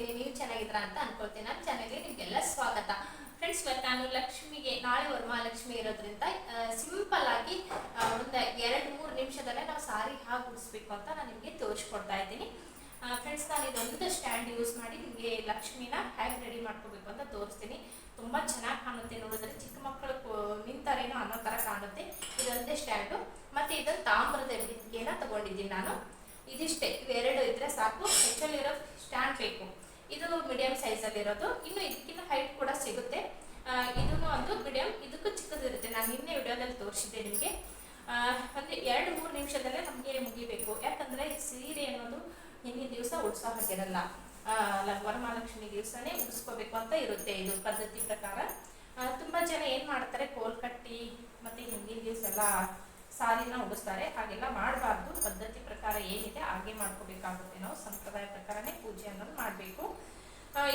ಚೆನ್ನಾಗಿದ್ದೀನಿ ನೀವು ಚೆನ್ನಾಗಿದ್ದೀರಾ ಅಂತ ಅನ್ಕೊಳ್ತೀನಿ. ನಮ್ಮ ಚಾನಲ್ಗೆ ನಿಮಗೆಲ್ಲ ಸ್ವಾಗತ. ಫ್ರೆಂಡ್ಸ್ ಇವತ್ತು ನಾನು ಲಕ್ಷ್ಮಿಗೆ, ನಾಳೆ ವರಮಹಾಲಕ್ಷ್ಮಿ ಇರೋದ್ರಿಂದ ಸಿಂಪಲ್ ಆಗಿ ಒಂದು ಎರಡು, ಮೂರು ನಿಮಿಷದಲ್ಲೇ ನಾವು ಸಾರಿ ಹಾಗೆ ಉಡಿಸ್ಬೇಕು ಅಂತ ನಾನು ನಿಮಗೆ ತೋರಿಸ್ಕೊಡ್ತಾ ಇದ್ದೀನಿ. ಫ್ರೆಂಡ್ಸ್ ನಾನು ಇದೊಂದು ಸ್ಟ್ಯಾಂಡ್ ಯೂಸ್ ಮಾಡಿ ನಿಮಗೆ ಲಕ್ಷ್ಮಿನ ಹೇಗೆ ರೆಡಿ ಮಾಡ್ಕೋಬೇಕು ಅಂತ ತೋರಿಸ್ತೀನಿ. ತುಂಬ ಚೆನ್ನಾಗಿ ಕಾಣುತ್ತೆ ನೋಡಿದ್ರೆ. ಚಿಕ್ಕ ಮಕ್ಕಳು ನಿಂತಾರೇನೋ ಅನ್ನೋ ಥರ ಕಾಣುತ್ತೆ. ಇದೊಂದೇ ಸ್ಟ್ಯಾಂಡು ಮತ್ತು ಇದನ್ನು ತಾಮ್ರದ ತಗೊಂಡಿದ್ದೀನಿ ನಾನು. ಇದಿಷ್ಟೇ. ಇವೆರಡು ಇದ್ರೆ ಸಾಕು. ಹೆಚ್ಚಲ್ಲಿರೋ ಸ್ಟ್ಯಾಂಡ್ ಬೇಕು. ಇದು ಮೀಡಿಯಂ ಇರೋದು ಇನ್ನು ಇದಕ್ಕಿಂತ ಹೈಟ್ ಕೂಡ ಸಿಗುತ್ತೆ. ಇದೂ ಒಂದು ಮೀಡಿಯಂ ಇದಕ್ಕೂ ಚಿಕ್ಕದಿರುತ್ತೆ. ನಾನು ನಿನ್ನೆ ವಿಡಿಯೋದಲ್ಲಿ ತೋರಿಸಿದ್ದೆ ನಿಮಗೆ. ಅಂದ್ರೆ ಎರಡು ಮೂರು ನಿಮಿಷದಲ್ಲೇ ನಮಗೆ ಮುಗಿಬೇಕು. ಯಾಕಂದರೆ ಸೀರೆ ಅನ್ನೋದು ಹಿಂದಿನ ದಿವಸ ಉಡ್ಸೋ ಹಾಗಿರಲ್ಲ ವರಮಹಾಲಕ್ಷ್ಮಿ ದಿವಸನೇ ಉಡಿಸ್ಕೋಬೇಕು ಅಂತ ಇರುತ್ತೆ ಇದು ಪದ್ಧತಿ ಪ್ರಕಾರ. ತುಂಬಾ ಜನ ಏನು ಮಾಡ್ತಾರೆ? ಕೋಲ್ ಕಟ್ಟಿ ಮತ್ತು ಹಿಂದಿನ ದಿವಸ ಎಲ್ಲ ಸಾರಿನ ಉಡಿಸ್ತಾರೆ. ಹಾಗೆಲ್ಲ ಮಾಡಬಾರ್ದು. ಪದ್ಧತಿ ಪ್ರಕಾರ ಏನಿದೆ ಹಾಗೆ ಮಾಡ್ಕೋಬೇಕಾಗುತ್ತೆ ನಾವು ಸಂಪ್ರದಾಯ ಪ್ರಕಾರನೇ ಪೂಜೆ ಅನ್ನೋದು ಮಾಡಬೇಕು.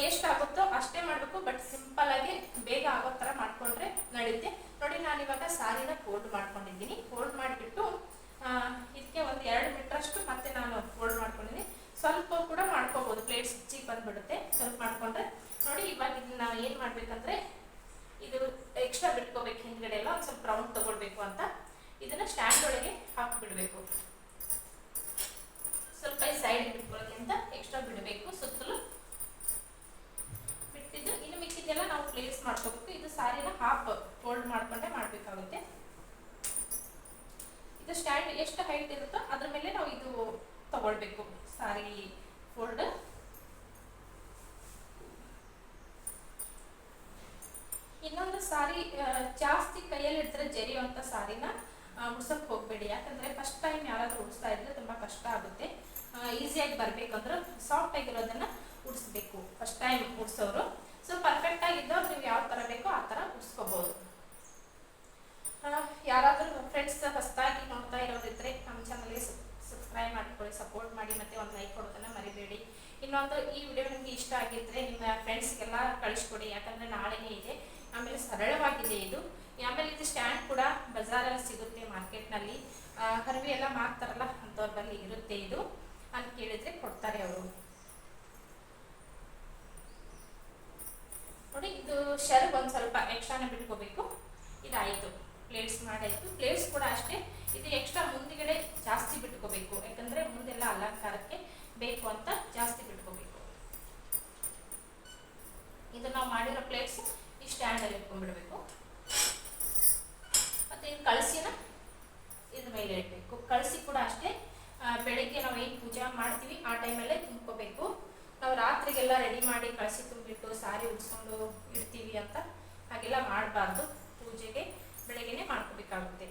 ಎಷ್ಟಾಗುತ್ತೋ ಅಷ್ಟೇ ಮಾಡಬೇಕು. ಬಟ್ ಸಿಂಪಲ್ ಆಗಿ ಬೇಗ ಆಗೋ ಥರ ಮಾಡ್ಕೊಂಡ್ರೆ ನಡೆಯುತ್ತೆ. ನೋಡಿ, ನಾನು ಇವಾಗ ಸಾರಿನ ಫೋಲ್ಡ್ ಮಾಡ್ಕೊಂಡಿದ್ದೀನಿ. ಫೋಲ್ಡ್ ಮಾಡಿಬಿಟ್ಟು ಇದಕ್ಕೆ ಒಂದು ಎರಡು ಮೀಟ್ರಷ್ಟು ಮತ್ತೆ ನಾನು ಫೋಲ್ಡ್ ಮಾಡ್ಕೊಂಡಿದ್ದೀನಿ. ಸ್ವಲ್ಪ ಕೂಡ ಮಾಡ್ಕೋಬೋದು. ಪ್ಲೇಟ್ ಸ್ಟಿಚಿಗೆ ಬಂದ್ಬಿಡುತ್ತೆ. ಸ್ವಲ್ಪ ಮಾಡ್ಕೊಂಡ್ರೆ. ನೋಡಿ, ಇವಾಗ ಇದನ್ನ ಏನು ಮಾಡ್ಬೇಕಂದ್ರೆ, ಇದು ಎಕ್ಸ್ಟ್ರಾ ಬಿಟ್ಕೋಬೇಕು ಹಿಂದ್ಗಡೆ ಎಲ್ಲ ಒಂದು ಸ್ವಲ್ಪ ರೌಂಡ್ ತಗೊಳ್ಬೇಕು ಅಂತ. ಇದನ್ನ ಸ್ಟ್ಯಾಂಡ್ ಒಳಗೆ ಹಾಕಿಬಿಡ್ಬೇಕು. ಸ್ವಲ್ಪ ಸೈಡ್ ಬಿಟ್ಕೊಳ್ಳೋಕ್ಕಿಂತ ಎಕ್ಸ್ಟ್ರಾ ಬಿಡಬೇಕು, ಸುತ್ತಲೂ ಬಿಟ್ಟಿದ್ದು. ಇನ್ನು ಮಿಕ್ಕಿದ್ದೆಲ್ಲ ನಾವು ಪ್ಲೇಸ್ ಮಾಡ್ಕೋಬೇಕು. ಇದು ಸಾರಿನ ಹಾಫ್ ಫೋಲ್ಡ್ ಮಾಡ್ಕೊಂಡೆ ಮಾಡಬೇಕಾಗುತ್ತೆ. ಇದು ಸ್ಟ್ಯಾಂಡ್ ಎಷ್ಟು ಹೈಟ್ ಇರುತ್ತೋ ಅದ್ರ ಮೇಲೆ ನಾವು ಇದು ತಗೊಳ್ಬೇಕು. ಸಾರಿ ಫೋಲ್ಡ್ ಇನ್ನೊಂದು ಸಾರಿ ಜಾಸ್ತಿ ಕೈಯಲ್ಲಿ ಹಿಡಿದ್ರೆ ಜರಿಯುವಂಥ ಸಾರಿನ ಉಡ್ಸೋಕೆ ಹೋಗಬೇಡಿ. ಯಾಕಂದ್ರೆ ಫಸ್ಟ್ ಟೈಮ್ ಯಾರಾದ್ರೂ ಉಡಿಸ್ತಾ ಇದ್ರೆ ತುಂಬಾ ಕಷ್ಟ ಆಗುತ್ತೆ. ಈಸಿಯಾಗಿ ಬರ್ಬೇಕಂದ್ರೆ ಸಾಫ್ಟ್ ಆಗಿರೋದನ್ನ ಉಡಿಸ್ಬೇಕು ಫಸ್ಟ್ ಟೈಮ್ ಉಡ್ಸೋರು ಸೊ ಪರ್ಫೆಕ್ಟ್ ಆಗಿದ್ದವ್ರು ನೀವು ಯಾವ ಥರ ಬೇಕೋ ಆ ಥರ ಉಡ್ಸ್ಕೋಬಹುದು ಯಾರಾದರೂ ಫ್ರೆಂಡ್ಸ್ ಹೊಸದಾಗಿ ನೋಡ್ತಾ ಇರೋದಿದ್ರೆ ನಮ್ಮ ಚಾನಲ್ಗೆ ಸಬ್ಸ್ಕ್ರೈಬ್ ಮಾಡ್ಕೊಳ್ಳಿ ಸಪೋರ್ಟ್ ಮಾಡಿ ಮತ್ತೆ ಒಂದು ಲೈಕ್ ಕೊಡೋದನ್ನ ಮರಿಬೇಡಿ. ಇನ್ನೊಂದು ಈ ವಿಡಿಯೋ ನಿಮಗೆ ಇಷ್ಟ ಆಗಿದ್ರೆ ನಿಮ್ಮ ಫ್ರೆಂಡ್ಸ್ಗೆಲ್ಲ ಕಳಿಸ್ಕೊಡಿ. ಯಾಕಂದ್ರೆ ನಾಳೆನೇ ಇದೆ. ಆಮೇಲೆ ಸರಳವಾಗಿದೆ ಇದು. ಆಮೇಲೆ ಇದು ಸ್ಟ್ಯಾಂಡ್ ಕೂಡ ಬಜಾರಲ್ಲಿ ಸಿಗುತ್ತೆ ಮಾರ್ಕೆಟ್ನಲ್ಲಿ. ಹರವಿ ಎಲ್ಲ ಮಾರ್ತಾರಲ್ಲ ಅಂಥವ್ರ ಇರುತ್ತೆ ಇದು. ಅಂತ ಕೇಳಿದ್ರೆ ಕೊಡ್ತಾರೆ ಅವರು. ನೋಡಿ, ಇದು ಶರ್ಗ್ ಒಂದು ಸ್ವಲ್ಪ ಎಕ್ಸ್ಟ್ರಾನೇ ಬಿಟ್ಕೋಬೇಕು. ಇದಾಯಿತು. ಪ್ಲೇಟ್ಸ್ ಮಾಡಾಯಿತು. ಪ್ಲೇಟ್ಸ್ ಕೂಡ ಅಷ್ಟೇ. ಇದು ಎಕ್ಸ್ಟ್ರಾ ಮುಂದ್ಗಡೆ ಜಾಸ್ತಿ ಬಿಟ್ಕೋಬೇಕು. ಯಾಕಂದ್ರೆ ಮುಂದೆಲ್ಲ ಅಲಂಕಾರಕ್ಕೆ ಬೇಕು ಅಂತ ಜಾಸ್ತಿ ಬಿಟ್ಕೋಬೇಕು. ಇದು ನಾವು ಮಾಡಿರೋ ಪ್ಲೇಟ್ಸ್ ಸ್ಟ್ಯಾಂಡಲ್ಲಿ ಇಟ್ಕೊಂಡ್ಬಿಡ್ಬೇಕು ಮತ್ತೆ ಇದು ಕಳಸಿನ ಇದ್ರ ಮೇಲೆ ಇಡಬೇಕು. ಕಳಸಿ ಕೂಡ ಅಷ್ಟೇ. ಬೆಳಗ್ಗೆ ಬೆಳಿಗ್ಗೆ ನಾವು ಏನು ಪೂಜೆ ಮಾಡ್ತೀವಿ, ಆ ಟೈಮಲ್ಲೇ ತುಂಬ್ಕೋಬೇಕು. ನಾವು ರಾತ್ರಿಗೆಲ್ಲ ರೆಡಿ ಮಾಡಿ ಕಳಸಿ ತುಂಬಿಟ್ಟು ಸಾರಿ ಉಡ್ಸ್ಕೊಂಡು ಇಡ್ತೀವಿ ಅಂತ ಹಾಗೆಲ್ಲ ಮಾಡಬಾರ್ದು. ಪೂಜೆಗೆ ಬೆಳಗ್ಗೆನೆ ಮಾಡ್ಕೋಬೇಕಾಗುತ್ತೆ.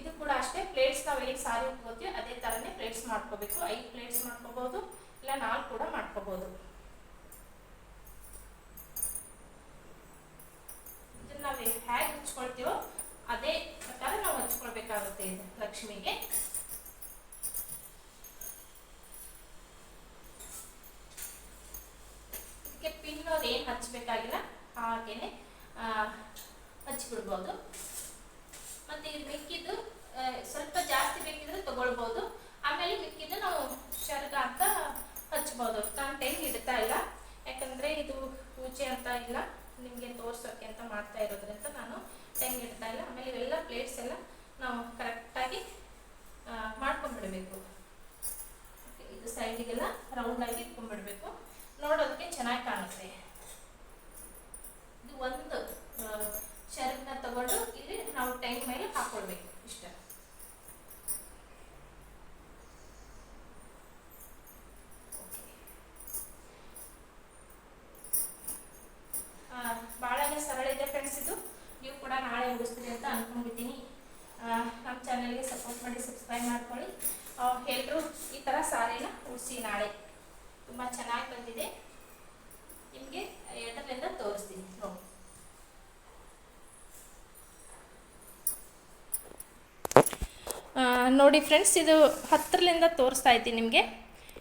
ಇದು ಕೂಡ ಅಷ್ಟೇ. ಪ್ಲೇಟ್ಸ್ ನಾವು ಏನು ಸಾರಿ ಉಟ್ಕೋತೀವಿ ಅದೇ ಥರನೇ ಪ್ಲೇಟ್ಸ್ ಮಾಡ್ಕೋಬೇಕು. ಐದು ಪ್ಲೇಟ್ಸ್ ಮಾಡ್ಕೋಬೋದು, ಇಲ್ಲ ನಾಲ್ಕು ಕೂಡ ಮಾಡ್ಕೋಬೋದು ಇದನ್ನ ನಾವು ಹೇಗೆ ಹಚ್ಕೊಳ್ತೀವೋ ಅದೇ ಪ್ರಕಾರ ನಾವು ಹಚ್ಕೊಳ್ಬೇಕಾಗುತ್ತೆ ಲಕ್ಷ್ಮಿಗೆ. ಇದಕ್ಕೆ ಪಿನ್ ಅವ್ರು ಏನು ಹಚ್ಬೇಕಾಗಿಲ್ಲ, ಹಾಗೇನೆ ಹಚ್ಬಿಡ್ಬೋದು. ಮತ್ತೆ ಇದು ಮಿಕ್ಕಿದ್ದು ಸ್ವಲ್ಪ ಜಾಸ್ತಿ ಬೇಕಿದ್ರೆ ತಗೊಳ್ಬೋದು. ಆಮೇಲೆ ಮಿಕ್ಕಿದ್ದು ನಾವು ಶರ್ಗ ಅಂತ ಹಚ್ಬೋದು. ನಾನು ಇಡ್ತಾ ಇಲ್ಲ. ಯಾಕಂದ್ರೆ ಇದು ಪೂಜೆ ಅಂತ ಇಲ್ಲ. ನಿಮಗೆ ತೋರ್ಸೋಕೆ ಅಂತ ಮಾಡ್ತಾ ಇರೋದ್ರಿಂದ ನಾನು ಟೈಮ್ ಇಲ್ಲ. ಆಮೇಲೆ ಇವೆಲ್ಲ ಪ್ಲೇಟ್ಸ್ ಎಲ್ಲ ನಾವು ಕರೆಕ್ಟಾಗಿ ಮಾಡ್ಕೊಂಡ್ಬಿಡ್ಬೇಕು. ಇದು ಸೈಡಿಗೆಲ್ಲ ರೌಂಡಾಗಿ ಇಟ್ಕೊಂಡ್ಬಿಡ್ಬೇಕು. ನೋಡೋದಕ್ಕೆ ಚೆನ್ನಾಗಿ ಕಾಣುತ್ತೆ. ಚಾನಲ್ಗೆ ಸಪೋರ್ಟ್ ಮಾಡಿ ಸಬ್ಸ್ಕ್ರೈಬ್ ಮಾಡ್ಕೊಳ್ಳಿ. ಎಲ್ಲರೂ ಈ ಥರ ಸಾರಿನ ಉಡಿಸಿ ನಾಳೆ. ತುಂಬ ಚೆನ್ನಾಗಿ ಬಂದಿದೆ. ನಿಮಗೆ ಎರಡರಿಂದ ತೋರಿಸ್ತೀನಿ. ನೋಡಿ ನೋಡಿ ಫ್ರೆಂಡ್ಸ್ ಇದು ಹತ್ತರಲಿಂದ ತೋರಿಸ್ತಾ ಇದ್ದೀನಿ ನಿಮಗೆ.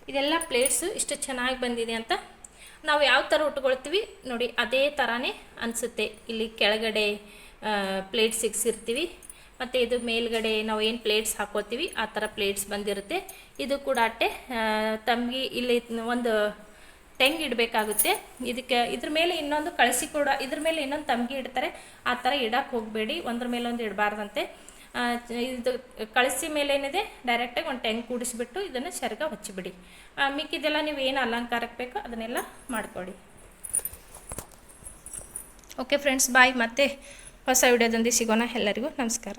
ಇದೆಲ್ಲ ಪ್ಲೇಟ್ಸು ಇಷ್ಟು ಚೆನ್ನಾಗಿ ಬಂದಿದೆ ಅಂತ. ನಾವು ಯಾವ ಥರ ಉಟ್ಕೊಳ್ತೀವಿ ನೋಡಿ, ಅದೇ ಥರನೇ ಅನಿಸುತ್ತೆ. ಇಲ್ಲಿ ಕೆಳಗಡೆ ಪ್ಲೇಟ್ ಸಿಕ್ಸಿರ್ತೀವಿ ಮತ್ತು ಇದು ಮೇಲ್ಗಡೆ ನಾವು ಏನು ಪ್ಲೇಟ್ಸ್ ಹಾಕೋತೀವಿ, ಆ ಥರ ಪ್ಲೇಟ್ಸ್ ಬಂದಿರುತ್ತೆ. ಇದು ಕೂಡ ಅಟ್ಟೆ ತಮಗೆ ಇಲ್ಲಿ ಒಂದು ಟೆಂಗ್ ಇಡಬೇಕಾಗುತ್ತೆ. ಇದಕ್ಕೆ, ಇದ್ರ ಮೇಲೆ ಇನ್ನೊಂದು ಕಳಿಸಿ ಕೂಡ, ಇದ್ರ ಮೇಲೆ ಇನ್ನೊಂದು ತಂಬಿ ಇಡ್ತಾರೆ. ಆ ಥರ ಇಡಕ್ಕೆ ಹೋಗಬೇಡಿ, ಒಂದ್ರ ಮೇಲೆ ಒಂದು ಇಡಬಾರ್ದಂತೆ. ಇದು ಕಳಿಸಿ ಮೇಲೆ ಏನಿದೆ ಡೈರೆಕ್ಟಾಗಿ ಒಂದು ಟೆಂಗ್ ಕೂಡಿಸಿಬಿಟ್ಟು ಇದನ್ನು ಸೆರಗ ಹಚ್ಚಿಬಿಡಿ. ಮಿಕ್ಕಿದೆಲ್ಲ ನೀವು ಏನು ಅಲಂಕಾರಕ್ಕೆ ಬೇಕೋ ಅದನ್ನೆಲ್ಲ ಮಾಡಿಕೊಡಿ. ಓಕೆ ಫ್ರೆಂಡ್ಸ್ ಬಾಯ್ ಮತ್ತೆ ಹೊಸ ವಿಡಿಯೋದೊಂದಿಗೆ ಸಿಗೋಣ ಎಲ್ಲರಿಗೂ. ನಮಸ್ಕಾರ.